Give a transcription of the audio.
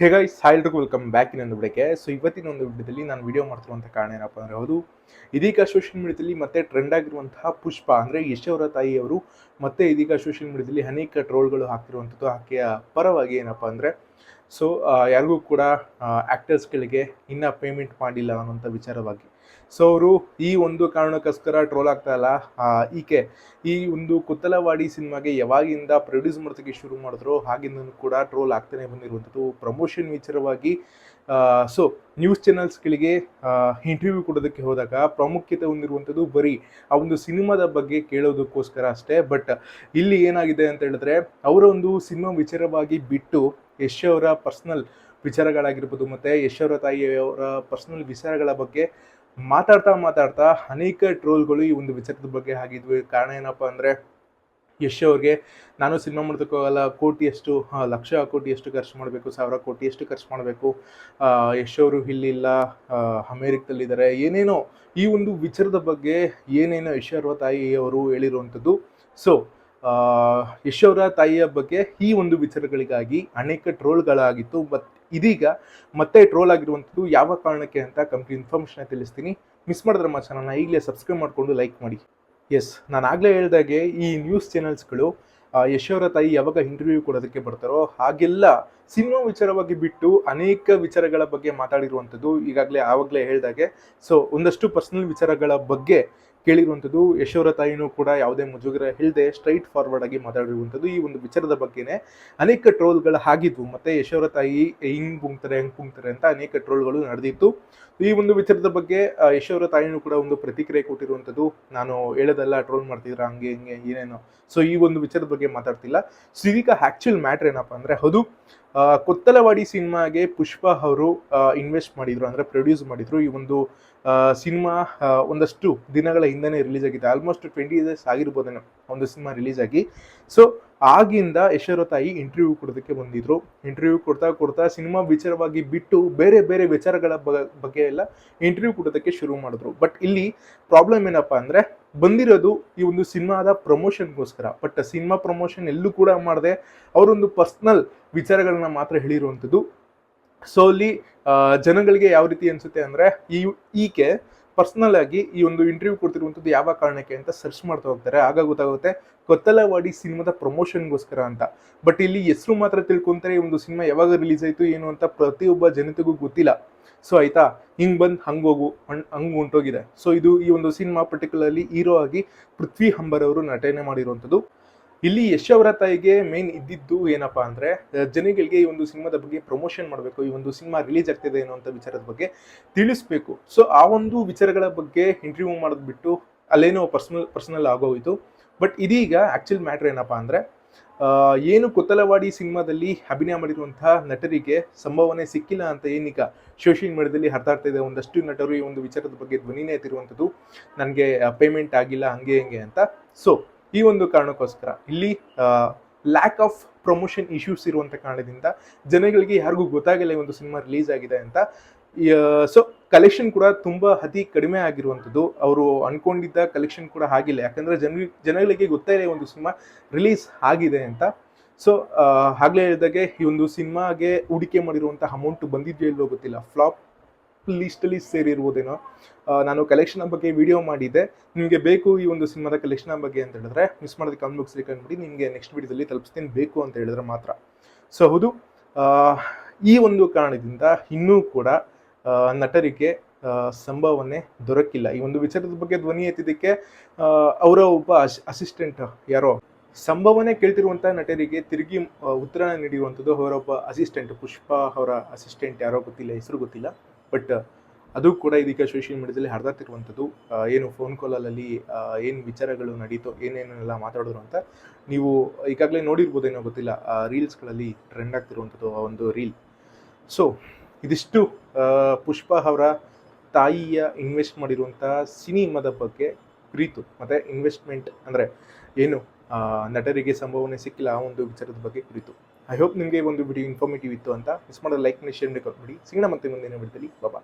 ಹೇ guys ಸಾಯಿಲ್ರಿಗೂ welcome back ಇನ್ನೊಂದು ವಿಡಿಯೋಕ್ಕೆ ಸೊ ಇವತ್ತಿನ ಒಂದು ವಿಡಿಯೋದಲ್ಲಿ ನಾನು ವಿಡಿಯೋ ಮಾಡ್ತಿರುವಂಥ ಕಾರಣ ಏನಪ್ಪ ಅಂದರೆ ಹೌದು ಇದೀಗ ಸೋಷಿಯಲ್ ಮೀಡಿಯಾದಲ್ಲಿ ಮತ್ತೆ ಟ್ರೆಂಡ್ ಆಗಿರುವಂತಹ ಪುಷ್ಪ ಅಂದರೆ ಯಶವರ ತಾಯಿಯವರು ಮತ್ತೆ ಇದೀಗ ಸೋಷಿಯಲ್ ಮೀಡಿಯಾದಲ್ಲಿ ಅನೇಕ ಟ್ರೋಲ್ಗಳು ಹಾಕ್ತಿರುವಂಥದ್ದು ಆಕೆಯ ಪರವಾಗಿ ಏನಪ್ಪ ಅಂದರೆ ಸೊ ಯಾರಿಗೂ ಕೂಡ ಆ್ಯಕ್ಟರ್ಸ್ಗಳಿಗೆ ಇನ್ನೂ ಪೇಮೆಂಟ್ ಮಾಡಿಲ್ಲ ಅನ್ನೋಂಥ ವಿಚಾರವಾಗಿ. ಸೊ ಅವರು ಈ ಒಂದು ಕಾರಣಕ್ಕೋಸ್ಕರ ಟ್ರೋಲ್ ಆಗ್ತಾ ಇಲ್ಲ. ಆ, ಈಕೆ ಈ ಒಂದು ಕುತ್ತಲವಾಡಿ ಸಿನಿಮಾಗೆ ಯಾವಾಗಿಂದ ಪ್ರೊಡ್ಯೂಸ್ ಮಾಡೋದಕ್ಕೆ ಶುರು ಮಾಡಿದ್ರು ಹಾಗಿಂದ ಕೂಡ ಟ್ರೋಲ್ ಆಗ್ತಾನೆ ಬಂದಿರುವಂಥದ್ದು ಪ್ರಮೋಷನ್ ವಿಚಾರವಾಗಿ. ಸೊ ನ್ಯೂಸ್ ಚಾನಲ್ಸ್ಗಳಿಗೆ ಇಂಟರ್ವ್ಯೂ ಕೊಡೋದಕ್ಕೆ ಹೋದಾಗ ಪ್ರಾಮುಖ್ಯತೆ ಹೊಂದಿರುವಂಥದ್ದು ಬರೀ ಆ ಒಂದು ಸಿನಿಮಾದ ಬಗ್ಗೆ ಕೇಳೋದಕ್ಕೋಸ್ಕರ ಅಷ್ಟೇ. ಬಟ್ ಇಲ್ಲಿ ಏನಾಗಿದೆ ಅಂತ ಹೇಳಿದ್ರೆ ಅವರ ಒಂದು ಸಿನಿಮಾ ವಿಚಾರವಾಗಿ ಬಿಟ್ಟು ಯಶ್ ಅವರ ಪರ್ಸ್ನಲ್ ವಿಚಾರಗಳಾಗಿರ್ಬೋದು, ಮತ್ತು ಯಶೋರ ತಾಯಿಯವರ ಪರ್ಸ್ನಲ್ ವಿಚಾರಗಳ ಬಗ್ಗೆ ಮಾತಾಡ್ತಾ ಮಾತಾಡ್ತಾ ಅನೇಕ ಟ್ರೋಲ್ಗಳು ಈ ಒಂದು ವಿಚಾರದ ಬಗ್ಗೆ ಆಗಿದ್ವಿ. ಕಾರಣ ಏನಪ್ಪ ಅಂದರೆ, ಯಶ್ ಅವ್ರಿಗೆ ನಾನು ಸಿನಿಮಾ ಮಾಡೋದಕ್ಕೋಗಲ್ಲ ಕೋಟಿ ಕೋಟಿಯಷ್ಟು ಲಕ್ಷ ಕೋಟಿ ಕೋಟಿಯಷ್ಟು ಖರ್ಚು ಮಾಡಬೇಕು, ಸಾವಿರ ಕೋಟಿಯಷ್ಟು ಖರ್ಚು ಮಾಡಬೇಕು. ಯಶ್ ಅವರು ಇಲ್ಲಿಲ್ಲ ಅಮೇರಿಕದಲ್ಲಿದ್ದಾರೆ. ಏನೇನೋ ಈ ಒಂದು ವಿಚಾರದ ಬಗ್ಗೆ ಏನೇನೋ ಯಶ್ ಅವರ ತಾಯಿಯವರು ಹೇಳಿರುವಂಥದ್ದು. ಸೊ ಯಶ್ ಅವರ ತಾಯಿಯ ಬಗ್ಗೆ ಈ ಒಂದು ವಿಚಾರಗಳಿಗಾಗಿ ಅನೇಕ ಟ್ರೋಲ್ಗಳಾಗಿತ್ತು, ಬಟ್ ಇದೀಗ ಮತ್ತೆ ಟ್ರೋಲ್ ಆಗಿರುವಂಥದ್ದು ಯಾವ ಕಾರಣಕ್ಕೆ ಅಂತ ಕಂಪ್ಲೀಟ್ ಇನ್ಫಾರ್ಮೇಷನ್ ತಿಳಿಸ್ತೀನಿ. ಮಿಸ್ ಮಾಡಿದ್ರೆ ನಮ್ಮ ಚಾನಲ್ನ ಈಗಲೇ ಸಬ್ಸ್ಕ್ರೈಬ್ ಮಾಡಿಕೊಂಡು ಲೈಕ್ ಮಾಡಿ. ಎಸ್ ನಾನು ಆಗಲೇ ಹೇಳಿದಾಗೆ ಈ ನ್ಯೂಸ್ ಚಾನೆಲ್ಸ್ಗಳು ಯಶ್ ಅವರ ತಾಯಿ ಯಾವಾಗ ಇಂಟರ್ವ್ಯೂ ಕೊಡೋದಕ್ಕೆ ಬರ್ತಾರೋ ಹಾಗೆಲ್ಲ ಸಿನಿಮಾ ವಿಚಾರವಾಗಿ ಬಿಟ್ಟು ಅನೇಕ ವಿಚಾರಗಳ ಬಗ್ಗೆ ಮಾತಾಡಿರುವಂಥದ್ದು ಈಗಾಗಲೇ ಆವಾಗಲೇ ಹೇಳಿದಾಗೆ. ಸೊ ಒಂದಷ್ಟು ಪರ್ಸನಲ್ ವಿಚಾರಗಳ ಬಗ್ಗೆ ಕೇಳಿರುವಂಥದ್ದು ಯಶೋರ ತಾಯಿನೂ ಕೂಡ ಯಾವುದೇ ಮುಜುಗರ ಇಲ್ಲದೆ ಸ್ಟ್ರೈಟ್ ಫಾರ್ವರ್ಡ್ ಆಗಿ ಮಾತಾಡಿರುವಂಥದ್ದು ಈ ಒಂದು ವಿಚಾರದ ಬಗ್ಗೆನೇ ಅನೇಕ ಟ್ರೋಲ್ಗಳು ಆಗಿದ್ವು. ಮತ್ತೆ ಯಶೋರ ತಾಯಿ ಹಿಂಗ್ ಪುಂಗ್ತಾರೆ ಹೆಂಗ್ ಪುಂಗ್ತಾರೆ ಅಂತ ಅನೇಕ ಟ್ರೋಲ್ಗಳು ನಡೆದಿತ್ತು. ಈ ಒಂದು ವಿಚಾರದ ಬಗ್ಗೆ ಯಶೋರ ತಾಯಿನೂ ಕೂಡ ಒಂದು ಪ್ರತಿಕ್ರಿಯೆ ಕೊಟ್ಟಿರುವಂಥದ್ದು. ನಾನು ಹೇಳೋದೆಲ್ಲ ಟ್ರೋಲ್ ಮಾಡ್ತಿದ್ರ ಹಂಗೆ ಹಿಂಗೆ ಏನೇನೋ. ಸೊ ಈ ಒಂದು ವಿಚಾರದ ಬಗ್ಗೆ ಮಾತಾಡ್ತಿಲ್ಲ. ಸೊ ಇದೀಗ ಆ್ಯಕ್ಚುಲ್ ಮ್ಯಾಟ್ರ್ ಏನಪ್ಪ ಅಂದರೆ ಆ, ಕೊತ್ತಲವಾಡಿ ಸಿನಿಮಾಗೆ ಪುಷ್ಪ ಅವರು ಇನ್ವೆಸ್ಟ್ ಮಾಡಿದ್ರು, ಅಂದರೆ ಪ್ರೊಡ್ಯೂಸ್ ಮಾಡಿದರು. ಈ ಒಂದು ಸಿನಿಮಾ ಒಂದಷ್ಟು ದಿನಗಳ ಹಿಂದೆನೇ ರಿಲೀಸ್ ಆಗಿದೆ ಆಲ್ಮೋಸ್ಟ್ ಟ್ವೆಂಟಿ ಡೇಸ್ ಆಗಿರ್ಬೋದೇನೋ ಒಂದು ಸಿನಿಮಾ ರಿಲೀಸ್ ಆಗಿ. ಸೊ ಆಗಿಂದ ಯಶೋರ ತಾಯಿ ಇಂಟರ್ವ್ಯೂ ಕೊಡೋದಕ್ಕೆ ಬಂದಿದ್ರು. ಇಂಟರ್ವ್ಯೂ ಕೊಡ್ತಾ ಕೊಡ್ತಾ ಸಿನಿಮಾ ವಿಚಾರವಾಗಿ ಬಿಟ್ಟು ಬೇರೆ ಬೇರೆ ವಿಚಾರಗಳ ಬಗ್ಗೆ ಎಲ್ಲ ಇಂಟರ್ವ್ಯೂ ಕೊಡೋದಕ್ಕೆ ಶುರು ಮಾಡಿದ್ರು. ಬಟ್ ಇಲ್ಲಿ ಪ್ರಾಬ್ಲಮ್ ಏನಪ್ಪ ಅಂದರೆ ಬಂದಿರೋದು ಈ ಒಂದು ಸಿನಿಮಾದ ಪ್ರಮೋಷನ್ಗೋಸ್ಕರ. ಬಟ್ ಸಿನಿಮಾ ಪ್ರಮೋಷನ್ ಎಲ್ಲೂ ಕೂಡ ಮಾಡದೆ ಅವರೊಂದು ಪರ್ಸ್ನಲ್ ವಿಚಾರಗಳನ್ನ ಮಾತ್ರ ಹೇಳಿರುವಂಥದ್ದು. ಸೊ ಅಲ್ಲಿ ಜನಗಳಿಗೆ ಯಾವ ರೀತಿ ಅನ್ಸುತ್ತೆ ಅಂದರೆ, ಈ, ಈಕೆ ಪರ್ಸ್ನಲ್ ಆಗಿ ಈ ಒಂದು ಇಂಟರ್ವ್ಯೂ ಕೊಡ್ತಿರುವಂಥದ್ದು ಯಾವ ಕಾರಣಕ್ಕೆ ಅಂತ ಸರ್ಚ್ ಮಾಡ್ತಾ ಹೋಗ್ತಾರೆ. ಆಗ ಗೊತ್ತಾಗುತ್ತೆ ಕೊತ್ತಲವಾಡಿ ಸಿನಿಮಾದ ಪ್ರಮೋಷನ್ಗೋಸ್ಕರ ಅಂತ. ಬಟ್ ಇಲ್ಲಿ ಹೆಸರು ಮಾತ್ರ ತಿಳ್ಕೊಂತಾರೆ ಈ ಒಂದು ಸಿನಿಮಾ ಯಾವಾಗ ರಿಲೀಸ್ ಆಯಿತು, ಏನು ಅಂತ ಪ್ರತಿಯೊಬ್ಬ ಜನತೆಗೂ ಗೊತ್ತಿಲ್ಲ. ಸೊ ಆಯ್ತಾ? ಹಿಂಗ್ ಬಂದು ಹಂಗೋಗು ಹೋಗು, ಹಂಗೆ ಹೊಂಟೋಗಿದೆ. ಸೊ ಇದು ಈ ಒಂದು ಸಿನಿಮಾ ಪರ್ಟಿಕ್ಯುಲರ್ಲಿ ಹೀರೋ ಆಗಿ ಪೃಥ್ವಿ ಹಂಬರ್ ಅವರು ನಟನೆ ಮಾಡಿರುವಂಥದ್ದು. ಇಲ್ಲಿ ಯಶ್ ಅವರ ತಾಯಿಗೆ ಮೇನ್ ಇದ್ದಿದ್ದು ಏನಪ್ಪಾ ಅಂದ್ರೆ ಜನಗಳಿಗೆ ಈ ಒಂದು ಸಿನಿಮಾದ ಬಗ್ಗೆ ಪ್ರಮೋಷನ್ ಮಾಡಬೇಕು, ಈ ಒಂದು ಸಿನಿಮಾ ರಿಲೀಸ್ ಆಗ್ತಿದೆ ಅನ್ನುವಂಥ ವಿಚಾರದ ಬಗ್ಗೆ ತಿಳಿಸ್ಬೇಕು. ಸೊ ಆ ಒಂದು ವಿಚಾರಗಳ ಬಗ್ಗೆ ಇಂಟರ್ವ್ಯೂ ಮಾಡೋದು ಬಿಟ್ಟು ಅಲ್ಲೇನೋ ಪರ್ಸನಲ್ ಪರ್ಸನಲ್ ಆಗೋಯ್ತು. ಬಟ್ ಇದೀಗ ಆಕ್ಚುಲ್ ಮ್ಯಾಟ್ರ್ ಏನಪ್ಪಾ ಅಂದ್ರೆ ಏನು ಕೊತ್ತಲವಾಡಿ ಸಿನಿಮಾದಲ್ಲಿ ಅಭಿನಯ ಮಾಡಿರುವಂತಹ ನಟರಿಗೆ ಸಂಭಾವನೆ ಸಿಕ್ಕಿಲ್ಲ ಅಂತ ಏನೀಗ ಸೋಷಿಯಲ್ ಮೀಡಿಯಾದಲ್ಲಿ ಹರಿದಾಡ್ತಾ ಇದೆ ಒಂದಷ್ಟು ನಟರು ಈ ಒಂದು ವಿಚಾರದ ಬಗ್ಗೆ ಧ್ವನಿನೇ ಎತ್ತಿರುವಂಥದ್ದು. ನನಗೆ ಪೇಮೆಂಟ್ ಆಗಿಲ್ಲ, ಹಂಗೆ, ಹಿಂಗೆ ಅಂತ. ಸೊ ಈ ಒಂದು ಕಾರಣಕ್ಕೋಸ್ಕರ ಇಲ್ಲಿ ಲ್ಯಾಕ್ ಆಫ್ ಪ್ರಮೋಷನ್ ಇಶ್ಯೂಸ್ ಇರುವಂಥ ಕಾರಣದಿಂದ ಜನಗಳಿಗೆ ಯಾರಿಗೂ ಗೊತ್ತಾಗಿಲ್ಲ ಈ ಒಂದು ಸಿನಿಮಾ ರಿಲೀಸ್ ಆಗಿದೆ ಅಂತ. ಸೊ ಕಲೆಕ್ಷನ್ ಕೂಡ ತುಂಬ ಅತಿ ಕಡಿಮೆ ಆಗಿರುವಂಥದ್ದು. ಅವರು ಅನ್ಕೊಂಡಿದ್ದ ಕಲೆಕ್ಷನ್ ಕೂಡ ಆಗಿಲ್ಲ. ಯಾಕಂದ್ರೆ ಜನ, ಜನಗಳಿಗೆ ಗೊತ್ತೇ ಇಲ್ಲ ಒಂದು ಸಿನಿಮಾ ರಿಲೀಸ್ ಆಗಿದೆ ಅಂತ. ಸೊ ಆಗಲೇ ಹೇಳಿದಾಗೆ ಈ ಒಂದು ಸಿನಿಮಾಗೆ ಹೂಡಿಕೆ ಮಾಡಿರುವಂಥ ಅಮೌಂಟ್ ಬಂದಿದೆಯೋ ಇಲ್ಲೋ ಗೊತ್ತಿಲ್ಲ. ಫ್ಲಾಪ್ ಲಿಸ್ಟಲ್ಲಿ ಸೇರಿರ್ಬೋದೇನೋ ಆ, ನಾನು ಕಲೆಕ್ಷನ್ ಬಗ್ಗೆ ವಿಡಿಯೋ ಮಾಡಿದ್ದೆ. ನಿಮಗೆ ಬೇಕು ಈ ಒಂದು ಸಿನಿಮಾದ ಕಲೆಕ್ಷನ್ ಬಗ್ಗೆ ಅಂತ ಹೇಳಿದ್ರೆ ಮಿಸ್ ಮಾಡೋದಕ್ಕೆ ಕಮೆಂಟ್ ಬಾಕ್ಸಲ್ಲಿ ಕಂಡುಬಿಡಿ ನಿಮಗೆ ನೆಕ್ಸ್ಟ್ ವಿಡಿಯೋದಲ್ಲಿ ತಲುಪಿಸ್ತೀನಿ ಬೇಕು ಅಂತ ಹೇಳಿದ್ರೆ ಮಾತ್ರ. ಸೊ ಹೌದು ಈ ಒಂದು ಕಾರಣದಿಂದ ಇನ್ನೂ ಕೂಡ ನಟರಿಗೆ ಸಂಭವನೆ ದೊರಕಿಲ್ಲ. ಈ ಒಂದು ವಿಚಾರದ ಬಗ್ಗೆ ಧ್ವನಿ ಎತ್ತಿದ್ದಕ್ಕೆ ಅವರ ಒಬ್ಬ ಅಸಿಸ್ಟೆಂಟ್ ಯಾರೋ ಸಂಭವನೆ ಕೇಳ್ತಿರುವಂಥ ನಟರಿಗೆ ತಿರುಗಿ ಉತ್ತರ ನೀಡಿರುವಂಥದ್ದು ಅವರೊಬ್ಬ ಅಸಿಸ್ಟೆಂಟ್ ಪುಷ್ಪ ಅವರ ಅಸಿಸ್ಟೆಂಟ್ ಯಾರೋ ಗೊತ್ತಿಲ್ಲ ಹೆಸರು ಗೊತ್ತಿಲ್ಲ. ಬಟ್ ಅದು ಕೂಡ ಇದೀಗ ಸೋಷಿಯಲ್ ಮೀಡಿಯಾದಲ್ಲಿ ಹರಿದಾಡ್ತಿರುವಂಥದ್ದು ಆ, ಏನು ಫೋನ್ ಕಾಲಲ್ಲಿ ಏನು ವಿಚಾರಗಳು ನಡೀತೋ ಏನೇನೆಲ್ಲ ಮಾತಾಡೋರು ಅಂತ ನೀವು ಈಗಾಗಲೇ ನೋಡಿರ್ಬೋದೇನೋ ಗೊತ್ತಿಲ್ಲ. ರೀಲ್ಸ್ಗಳಲ್ಲಿ ಟ್ರೆಂಡ್ ಆಗ್ತಿರುವಂಥದ್ದು ಆ ಒಂದು ರೀಲ್ ಸೊ ಇದಿಷ್ಟು ಪುಷ್ಪ ಅವರ ತಾಯಿಯ ಇನ್ವೆಸ್ಟ್ ಮಾಡಿರುವಂಥ ಸಿನಿಮಾದ ಬಗ್ಗೆ ಪ್ರೀತು ಮತ್ತು ಇನ್ವೆಸ್ಟ್ಮೆಂಟ್ ಅಂದರೆ ಏನು? ನಟರಿಗೆ ಸಂಭಾವನೆ ಸಿಕ್ಕಿಲ್ಲ ಆ ಒಂದು ವಿಚಾರದ ಬಗ್ಗೆ ಕುರಿತು. ಐ ಹೋಪ್ ನಿಮಗೆ ಒಂದು ವಿಡಿಯೋ ಇನ್ಫಾರ್ಮೇಟಿವ್ ಇತ್ತು ಅಂತ. ಮಿಸ್ ಮಾಡೋದು ಲೈಕ್ ಮಾಡಿ ಶೇರ್ ಮಾಡಿ ಸಿಗೋಣ ಮತ್ತೆ ಮುಂದಿನ ವಿಡಿಯೋದಲ್ಲಿ ಬಾಬಾ